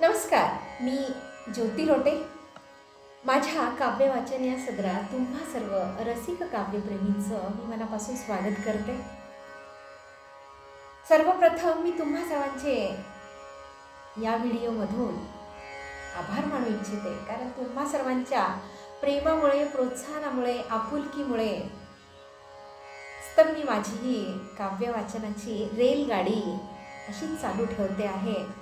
नमस्कार मी ज्योती लोटे. माझ्या काव्यवाचन या सदरात तुम्हा सर्व रसिक काव्यप्रेमींचं मी मनापासून स्वागत करते. सर्वप्रथम मी तुम्हा सर्वांचे या व्हिडिओमधून आभार मानू इच्छिते कारण तुम्हा सर्वांच्या प्रेमामुळे प्रोत्साहनामुळे आपुलकीमुळे तर मी माझी ही काव्य वाचनाची रेलगाडी अशीच चालू ठेवते आहे.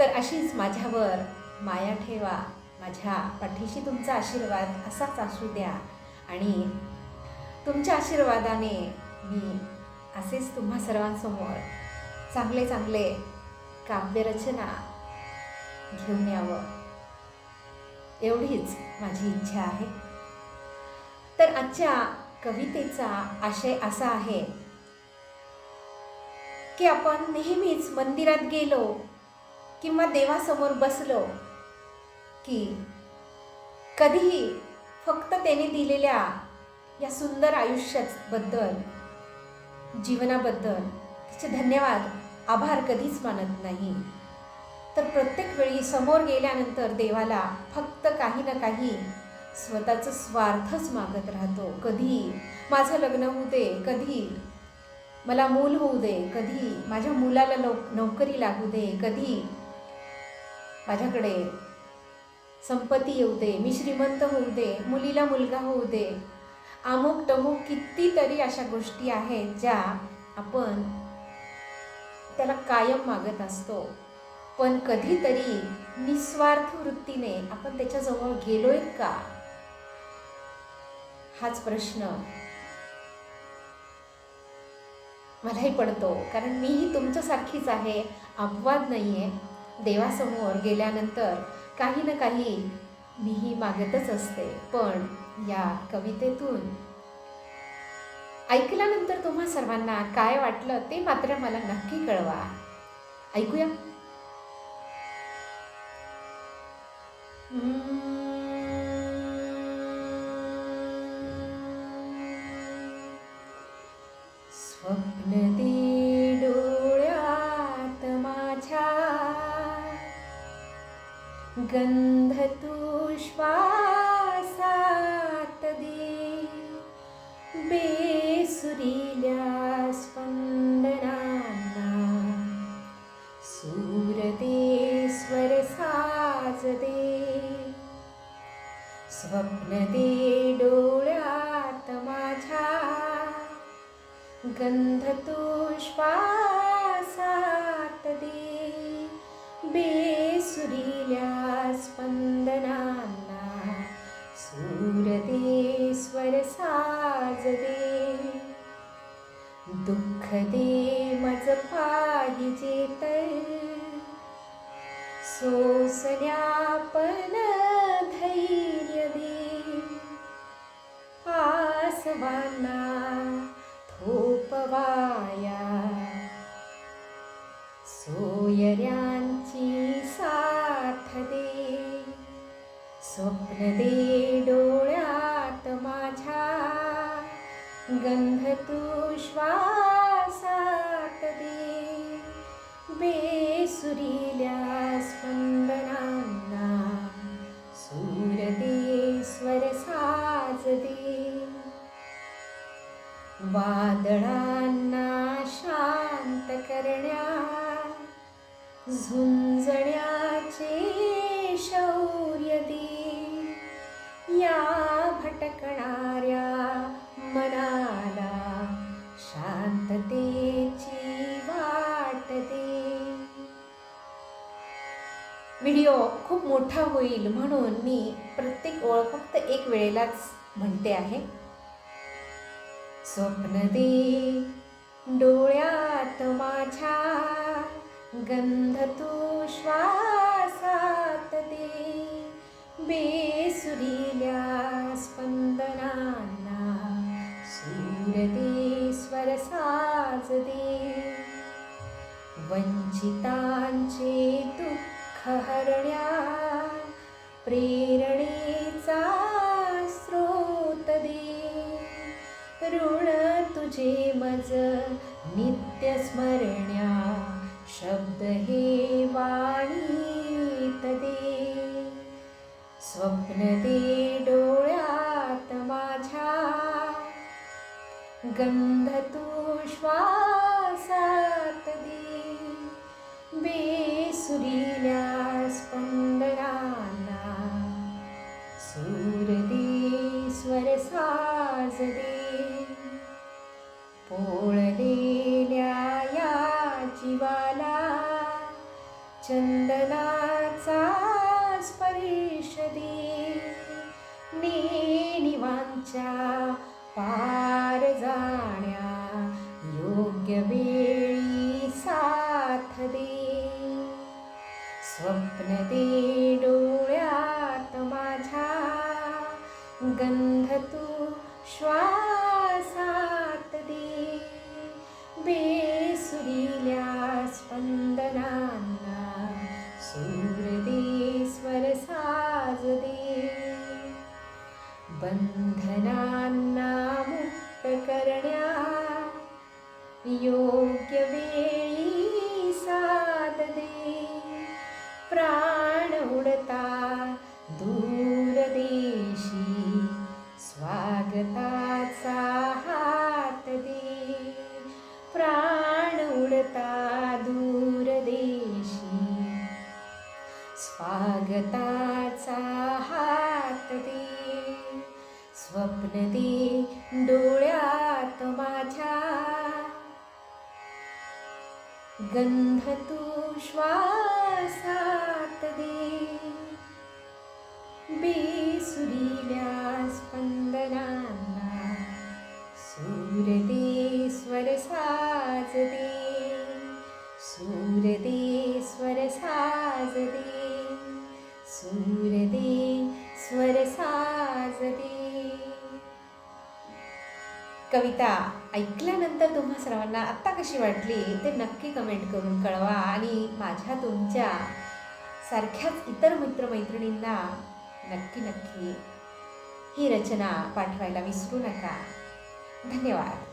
तर अशीच माझ्यावर माया ठेवा. माझ्या पाठीशी तुमचा आशीर्वाद असाच असू द्या. आणि तुमच्या आशीर्वादाने मी असेच तुम्हा सर्वांसमोर चांगले चांगले काव्यरचना घेऊन यावं. एवढीच माझी इच्छा आहे. तर आजच्या कवितेचा आशय असा आहे की आपण नेहमीच मंदिरात गेलो किंवा देवासमोर बसलो की कधीही फक्त त्याने दिलेल्या या सुंदर आयुष्याबद्दल जीवनाबद्दल तिचे धन्यवाद आभार कधीच मानत नाही. तर प्रत्येक वेळी समोर गेल्यानंतर देवाला फक्त काही ना काही स्वतःचं स्वार्थच मागत राहतो. कधी माझं लग्न होऊ दे कधी मला मूल होऊ दे कधी माझ्या मुलाला नोक नोकरी लागू दे कधी माझ्याकडे संपत्ती येऊ दे मी श्रीमंत होऊ दे मुलीला मुलगा होऊ दे. अमुक टमुक कितीतरी अशा गोष्टी आहेत ज्या आपण त्याला कायम मागत असतो. पण कधीतरी निस्वार्थ वृत्तीने आपण त्याच्याजवळ गेलोय का? हाच प्रश्न मलाही पडतो. कारण मीही तुमच्यासारखीच आहे अपवाद नाही आहे देवासमोर गेल्यानंतर काही ना काही मीही मागतच असते. पण या कवितेतून ऐकल्यानंतर तुम्हा सर्वांना काय वाटलं ते मात्र मला नक्की कळवा. ऐकूया. गंध तू श्वासात दे. बेसुरील्या स्पंदनांना सूर दे स्वर साज दे. स्वप्न दे डोळ्यात माझ्या गंध तू श्वासात दे. बेसुरील्या स्पंदनांना सूर दे स्वर साज दुःख दे मज पाहिजे तर सोसण्यापण धैर्य दे. आसवांना थोपवाय सोयऱ्यांची साथ दे. स्वप्न दे डोळ्यात माझ्या. गंध तू श्वासात दे. बेसुरील्या शांततेची वाट दे व्हिडिओ खूप मोठा होईल म्हणून मी प्रत्येक ओळ फक्त एक वेळेलाच म्हणते आहे. स्वप्न दे डोळ्यात माझ्या गंध तू श्वासात दे. बेसुरील्या स्पंदनांना सूर दे. स्वर साज दे। वंचितांचे दुःख हरण्या प्रेरणेचा स्रोत दे। ऋण तुझे मज नित्य स्मरण्या शब्द हे वाणीत दे। स्वप्न दे डोळे गंध तू श्वासात दे. बेसुरील्या स्पंदनाला. सूर दे स्वर साज दे. पोळलेल्या या जीवाला चंदनाचा स्पर्श दे. नेनिवांच्या पा जाण्या योग्य वेळी साथ दे. स्वप्न दे डोळ्यात माझ्या गंध तू श्वासात दे. बेसुरील्या स्पंदनांना सूर्य दे स्वर साज दे. बंद प्राण उडता दूर देशी स्वागताचा हात दे. प्राण उडता दूर देशी स्वागताचा हात दे. स्वप्न दे डोळ्यात माझ्या. गंध तू साथ दे। बेसुरील्या स्पंदनांना सूर दे स्वर साज दे। सूर दे स्वर साज दे। सूर दे स्वर साज दे। कविता ऐकल्यानंतर तुम्हा सर्वांना आत्ता कशी वाटली ते नक्की कमेंट करून कळवा. आणि माझ्या तुमच्या सारख्याच इतर मित्रमैत्रिणींना नक्की नक्की ही रचना पाठवायला विसरू नका. धन्यवाद.